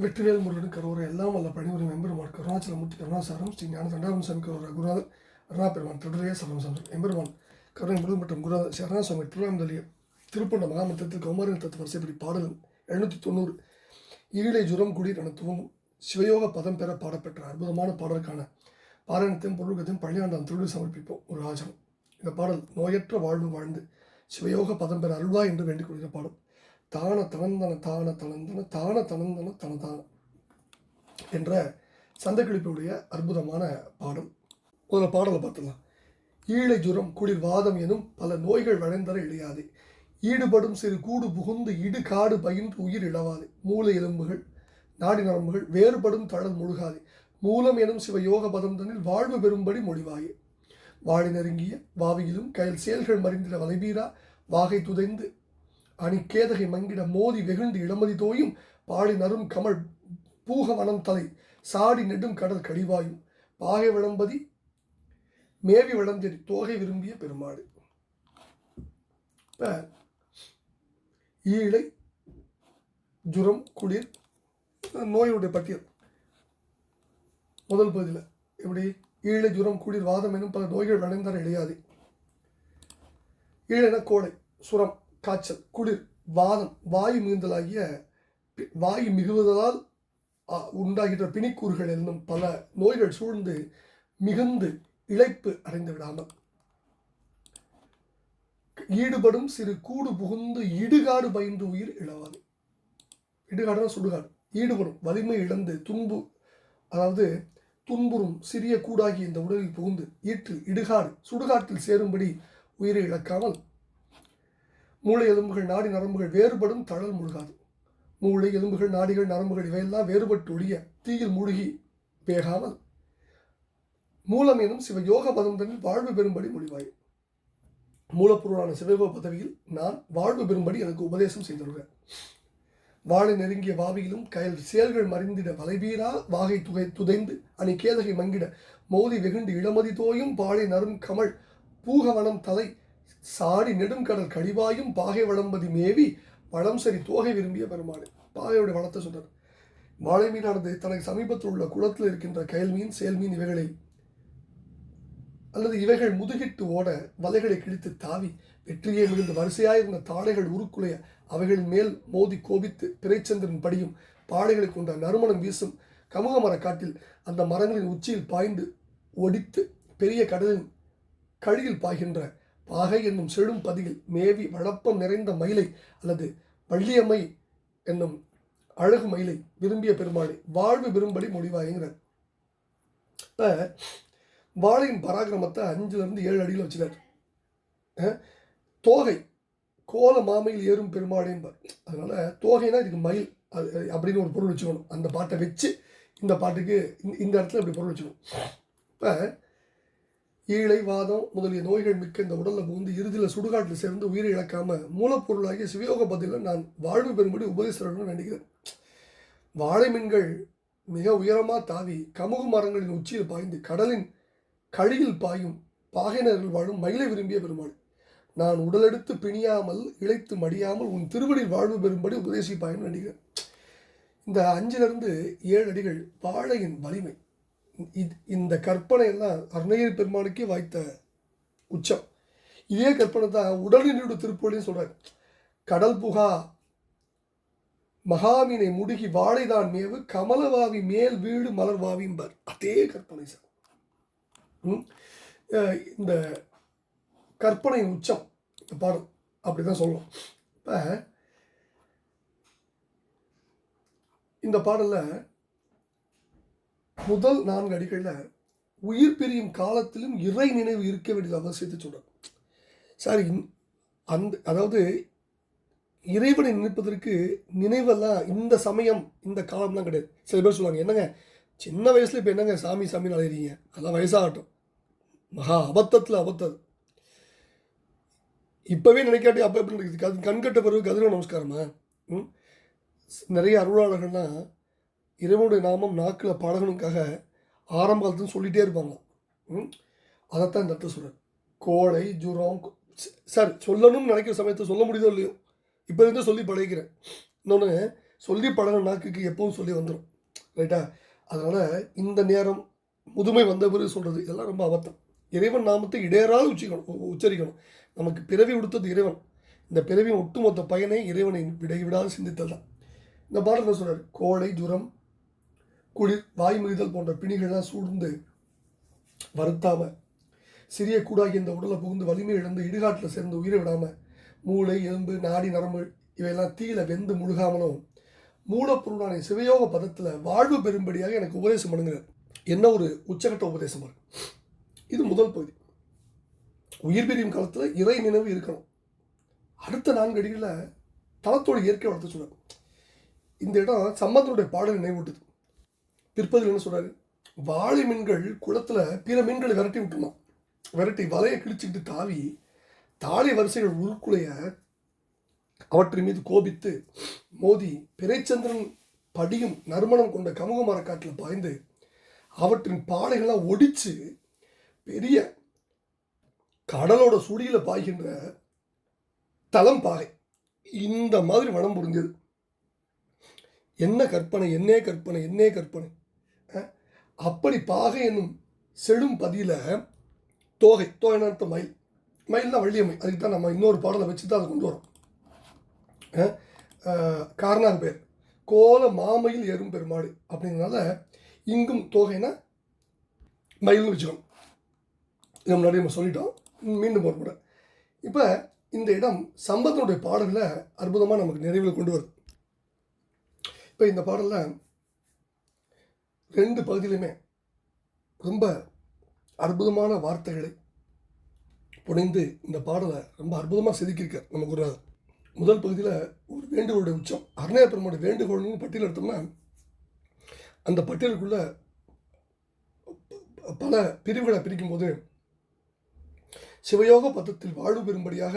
வெற்றிவேல் முருகன் கரோரை எல்லாம் வல்ல பணிபுரி எம்பெருமான் கருணாச்சலமூர்த்தி கருணாசாரம் ஸ்ரீ ஞான தண்டாரம் சாமி கரோர குருநாதர் அருணா பெருமான் திருடைய சரணம் சந்திரம் எம்பெருமான் கருணை முருகன் மற்றும் குருநாதர் சரணா சுவாமி திருப்பண்ட மகாமத்திரத்தில் கௌமாரின் தத்து வரிசைப்படி பாடல் எழுநூற்றி தொண்ணூறு ஈழை ஜுரம் குடிர் என துவங்கும் சிவயோக பதம் பெற பாடப்பெற்ற அற்புதமான பாடலுக்கான பாராயணத்தையும் பொருளுக்கத்தையும் பள்ளியாண்டாம் திருவிழி சமர்ப்பிப்போம். ஒரு ஆச்சரம் இந்த பாடல் நோயற்ற வாழ்வு வாழ்ந்து சிவயோக பதம் பெற அருள்வா என்று வேண்டிக் கொள்கிற பாடல். தான தனந்தன தான தனந்தன தான தனந்தன தனதான என்ற சந்தக்கிழிப்புடைய அற்புதமான பாடல் முதல்ல பாடலை பார்த்துலாம் ஈழை ஜுரம் குளிர் வாதம் எனும் பல நோய்கள் வளைந்தர இழையாது. ஈடுபடும் சிறு கூடு புகுந்து இடு காடு பயின்று உயிர் இழவாது. மூளை எலும்புகள் நாடி நரம்புகள் வேறுபடும் தழல் முழுகாது. மூலம் எனும் சிவ யோக பதம் தன்னில் வாழ்வு பெறும்படி மொழிவாயே. வாழி நெருங்கிய வாவியிலும் கயல் செயல்கள் மறிந்திட வலைபீரா வாகை துதைந்து அணிக்கேதகை மங்கிட மோதி வெகுண்டு இளமதி தோயும் பாடி நரும் கமல் பூகவனம் தலை சாடி நெடும் கடல் கடிவாயும். பாகை விளம்பதி மேவி விளந்தெறி தோகை விரும்பிய பெருமாடு இப்போ ஈழை ஜுரம் குளிர். நோயுடைய பட்டியல். முதல் பகுதியில் எப்படி? ஈழை ஜுரம் குளிர் வாதம் எனும் பல நோய்கள் விளைந்தார் இழையாது ஈழன கோடை சுரம். காய்ச்சல் குளிர் வாதம் வாயு மிகுந்தலாகிய வாயு மிகுவதால் உண்டாகின்ற பிணிக்கூறுகள் என்னும் பல நோய்கள் சூழ்ந்து மிகுந்து இழைப்பு அடைந்து விடாமல் ஈடுபடும் சிறு கூடு புகுந்து இடுகாடு பயின்று உயிர் இழவாது. இடுகாடுனா சுடுகாடு. ஈடுபடும் வலிமை இழந்து துன்பு அதாவது துன்புறும் சிறிய கூடாகி இந்த உடலில் புகுந்து ஈற்றில் இடுகாடு சுடுகாட்டில் சேரும்படி உயிரை இழக்காமல் மூளை எலும்புகள் நாடி நரம்புகள் வேறுபடும் தழல் முழுகாது. மூளை எலும்புகள் நாடிகள் நரம்புகள் இவையெல்லாம் வேறுபட்டு ஒழிய தீயில் மூழ்கி வேகாமல் மூலம் எனும் சிவ யோக பதம் தன்னில் வாழ்வு பெறும்படி முடிவாய். மூலப்பொருளான சிவயோக பதவியில் நான் வாழ்வு பெறும்படி எனக்கு உபதேசம் செய்துள்ளார் வாழை நெருங்கிய வாவியிலும் கயல் செயல்கள் மறிந்திட வலைவீரா வாகை துகை துதைந்து அணி கேதகை மங்கிட மோதி வெகுண்டு இளமதி தோயும் பாழை நரும் கமல் பூகவனம் தலை சாடி நெடுங்கடல் கழிவாயும் பாகை வளம்பதி மேவி வளம் சரி தோகை விரும்பிய பெருமாள். பாகையுடைய வளத்தை சொல்றார். வாழை மீனானது தனக்கு சமீபத்தில் உள்ள குளத்தில் இருக்கின்ற கயல் மீன் செயல் மீன் இவைகளை அல்லது இவைகள் முதுகிட்டு ஓட வலைகளை கிழித்து தாவி வெற்றியை மிகுந்த வரிசையாயிருந்த தாடைகள் உருக்குலைய அவைகளின் மேல் மோதி கோபித்து பிறைச்சந்திரன் படியும் பாடைகளை கொண்ட நறுமணம் வீசும் கமுக மர காட்டில் அந்த மரங்களின் உச்சியில் பாய்ந்து ஒடித்து பெரிய கடலின் கழியில் பாய்கின்ற பாகை என்னும் செழும் பதியில் மேவி வழப்பம் நிறைந்த மயிலை அல்லது வள்ளியம்மை என்னும் அழகு மயிலை விரும்பிய பெருமாளை வாழ்வு விரும்படி முடிவாயுங்கிறார் இப்போ வாழையின் பராக்கிரமத்தை அஞ்சுலேருந்து ஏழு அடியில் வச்சுட்டார் தோகை கோல மாமையில் ஏறும் பெருமாளேன்பார் அதனால் தோகைனா இதுக்கு மயில் அது அப்படின்னு ஒரு பொருள் வச்சுக்கணும். அந்த பாட்டை வச்சு இந்த பாட்டுக்கு இந்த இடத்துல இப்படி பொருள் வச்சுக்கணும். இப்போ ஈழை வாதம் முதலிய நோய்கள் மிக்க இந்த உடலில் புகுந்து இறுதியில் சுடுகாட்டில் சேர்ந்து உயிரை இழக்காம மூலப்பொருளாகிய சிவயோக பதிலில் நான் வாழ்வு பெறும்படி உபதேசம் வேண்டுகிறேன் வாழை மீன்கள் மிக உயரமாக தாவி கமுகு மரங்களின் உச்சியில் பாய்ந்து கடலின் கழியில் பாயும் பாகையினர்கள் வாழும் மயிலை விரும்பிய பெருமாள். நான் உடலெடுத்து பிணியாமல் இழைத்து மடியாமல் உன் திருவடியில் வாழ்வு பெறும்படி உபதேசிப்பாயின்னு நினைக்கிறேன். இந்த அஞ்சிலிருந்து ஏழு அடிகள் வாழையின் வலிமை. இது இந்த கற்பனை எல்லாம் அருணகிரி பெருமானுக்கே வாய்த்த உச்சம். இதே கற்பனை தான் உடலினோட திருப்பொழின்னு சொல்கிறார் கடல் புகா மகாவினை முடுகி வாழைதான் மேவு கமலவாவி மேல் வீடு மலர்வாவிம்பர் அதே கற்பனை சார். இந்த கற்பனையின் உச்சம். இந்த பாடல் அப்படி தான் சொல்லணும் இப்போ இந்த பாடலில் முதல் நான்கு அடிகளில் உயிர் பிரியும் காலத்திலும் இறை நினைவு இருக்க வேண்டியது அவசியத்தை சொல்கிறார் சார் அந்த அதாவது இறைவனை நினைப்பதற்கு நினைவெல்லாம் இந்த சமயம் இந்த காலம்லாம் கிடையாது. சில பேர் சொல்லுவாங்க என்னங்க சின்ன வயசில் இப்போ என்னங்க சாமி சாமின்னு அழகிறீங்க அதெல்லாம் வயசாகட்டும். மகா அபத்தத்தில் அபத்தம். இப்போவே நினைக்காட்டி அப்போ எப்படி நடக்குது? கண் கட்ட பிறகு கதிரவ நமஸ்காரமா? ம்? நிறைய அருளாளர்கள்லாம் இறைவனுடைய நாமம் நாக்கில் பழகணுக்காக ஆரம்ப காலத்துல சொல்லிகிட்டே இருப்பாங்க. ம்? அதைத்தான் இந்த இடத்துல சொல்கிறார் கோழை ஜுரம் சரி சார் சொல்லணும்னு நினைக்கிற சமயத்தை சொல்ல முடியுதோ இல்லையோ? இப்போ இருந்து சொல்லி பழகிக்கிறேன். இன்னொன்று சொல்லி பழகின நாக்குக்கு எப்பவும் சொல்லி வந்துடும் ரைட்டா? அதனால் இந்த நேரம் முதுமை வந்த பிறகு சொல்கிறது இதெல்லாம் ரொம்ப அபத்தம். இறைவன் நாமத்தை இடையறாது உச்சிக்கணும் உச்சரிக்கணும். நமக்கு பிறவி கொடுத்தது இறைவன். இந்த பிறவியின் ஒட்டுமொத்த பயனை இறைவனை விடைவிடாது சிந்தித்தல் தான். இந்த பாடல் என்ன சொல்கிறார் கோழை ஜுரம் குளிர் வாய் மிகுதல் போன்ற பிணிகள்லாம் சூழ்ந்து வருத்தாமல் சிறிய கூடாகி இந்த உடலை புகுந்து வலிமை இழந்து இடுகாட்டில் சேர்ந்து உயிரை விடாமல் மூளை எலும்பு நாடி நரம்பு இவையெல்லாம் தீயில வெந்து முழுகாமலும் மூலப்பொருளான சிவயோக பதத்தில் வாழ்வு பெறும்படியாக எனக்கு உபதேசம் பண்ணுங்கிறார் என்ன ஒரு உச்சகட்ட உபதேசம் இருக்கு இது முதல் பகுதி. உயிர் பிரியும் காலத்தில் இறை நினைவு இருக்கணும். அடுத்த நான்கு அடிகளில் தளத்தோடு இயற்கை வளர்த்து சொன்னார் இந்த இடம் சம்பந்தனுடைய பாடல் நினைவூட்டுது. பிற்பதில் என்ன சொல்றாரு? வாழை மீன்கள் குளத்துல பிற மீன்களை விரட்டி விட்டுமா விரட்டி வலையை கிழிச்சிக்கிட்டு தாவி தாழை வரிசைகள் உருக்குலைய அவற்றின் மீது கோபித்து மோதி பிறைச்சந்திரன் படியும் நறுமணம் கொண்ட கமுக மரக்காட்டில் பாய்ந்து அவற்றின் பாடைகள்லாம் ஒடிச்சு பெரிய கடலோட சுடியில பாய்கின்ற தளம் பாகை இந்த மாதிரி வனம் புரிஞ்சது. என்ன கற்பனை என்னே கற்பனை என்னே கற்பனை. அப்படி பாகை என்னும் செடும் பதியில் தோகை தோகைன்னு மயில் மயில். மயில்னா வள்ளியம்மை அதுக்கு தான் நம்ம இன்னொரு பாடலை வச்சு தான் அதை கொண்டு வரோம். அஹ், பேர் கோல மாமையில் ஏறும் பெருமாடு அப்படிங்கிறனால இங்கும் தோகைனா மயில்னு வச்சுக்கணும். இது முன்னாடி நம்ம சொல்லிட்டோம். மீண்டும் ஒரு முறை. இப்போ இந்த இடம் சம்பந்தனுடைய பாடலில் அற்புதமாக நமக்கு நிறைவில் கொண்டு வருது. இப்போ இந்த பாடலில் ரெண்டு பகுதியிலுமே ரொம்ப அற்புதமான வார்த்தைகளை புனைந்து இந்த பாடலை ரொம்ப அற்புதமாக செதுக்கியிருக்கார் நம்ம குருநாதர் முதல் பகுதியில் ஒரு வேண்டுகோளுடைய உச்சம் அருணய பெருமாளுடைய வேண்டுகோள்னு பட்டியல் எடுத்தோம்னா அந்த பட்டியலுக்குள்ள பல பிரிவுகளை பிரிக்கும்போது சிவயோக பதத்தில் வாழ்வு பெறும்படியாக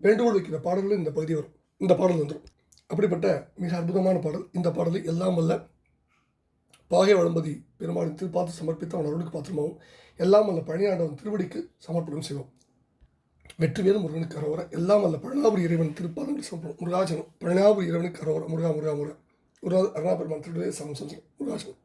வேண்டுகோள் வைக்கிற பாடல்கள் இந்த பகுதி வரும். இந்த பாடல் வந்துடும் அப்படிப்பட்ட மிக அற்புதமான பாடல். இந்த பாடலை எல்லாம் வல்ல பாகை வளம்பதி பெருமாளின் திருப்பாத்து சமர்ப்பித்து அவன் அருளுக்கு பாத்திரமாகவும் எல்லாம் அல்ல பழனியாண்டவன் திருவடிக்கு சமர்ப்பணம் செய்வோம் வெற்றிவேல் முருகனுக்கு அரோர எல்லாம் அல்ல பழனாபுரி இறைவன் திருப்பாதங்கள் சமர்ப்பணம். முருகாஜனம் பழனாபுரி இறைவனுக்கு அரோர முருகா முருகா முருகா. முருகா அருணா பெருமான் சமம் செஞ்சு முருகாஜனம்